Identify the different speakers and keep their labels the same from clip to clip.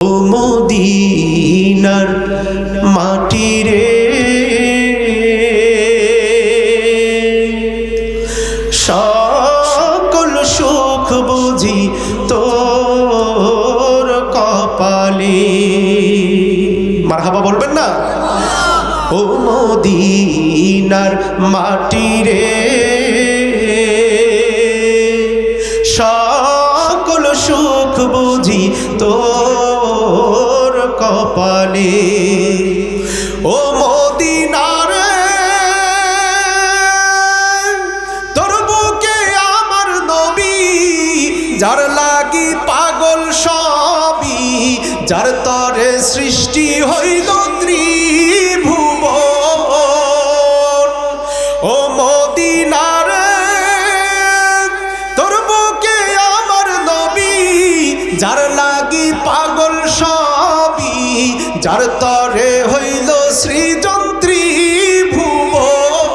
Speaker 1: ও মদিনার মাটি রে। সকল সুখ বুঝি তোর কপালে। মারহাবা বলবেন না? ও মদিনার মাটি রে। সকল সুখ বুঝি তোর কপালে ও মদিনার তোর বুকে আমার নবী, যার লাগি পাগল সবই, যার তরে সৃষ্টি হইল আমার নবী, যার লাগি পাগল যার তরে হইল শ্রীযন্ত্রী ভুবন,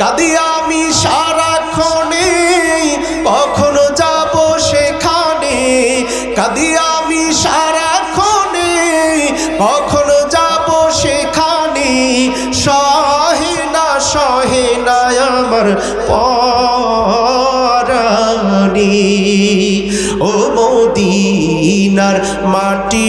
Speaker 1: কাদি আমি সারাক্ষণে, কখনো যাব সেখানে। কাদি আমি সারাক্ষণে, কখনো যাব সেখানে। সহে না সহে না আমার পরাণী। ও মদিনার মাটি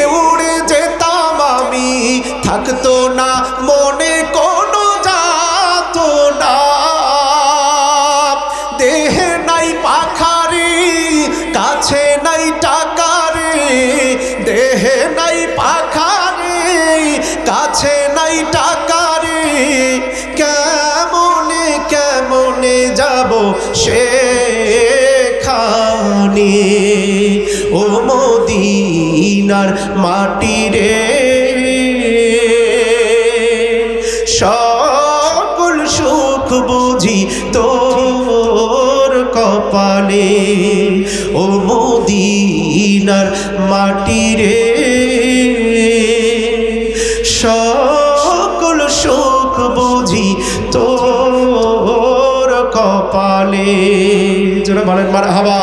Speaker 1: উড়ে কেমনে যাব সেখানে। ও মদিনার মাটি রে। সকল সুখ বুঝি তোর কপালে। ও মদিনার মাটি রে। কপালে যেন বলেন মার হাবা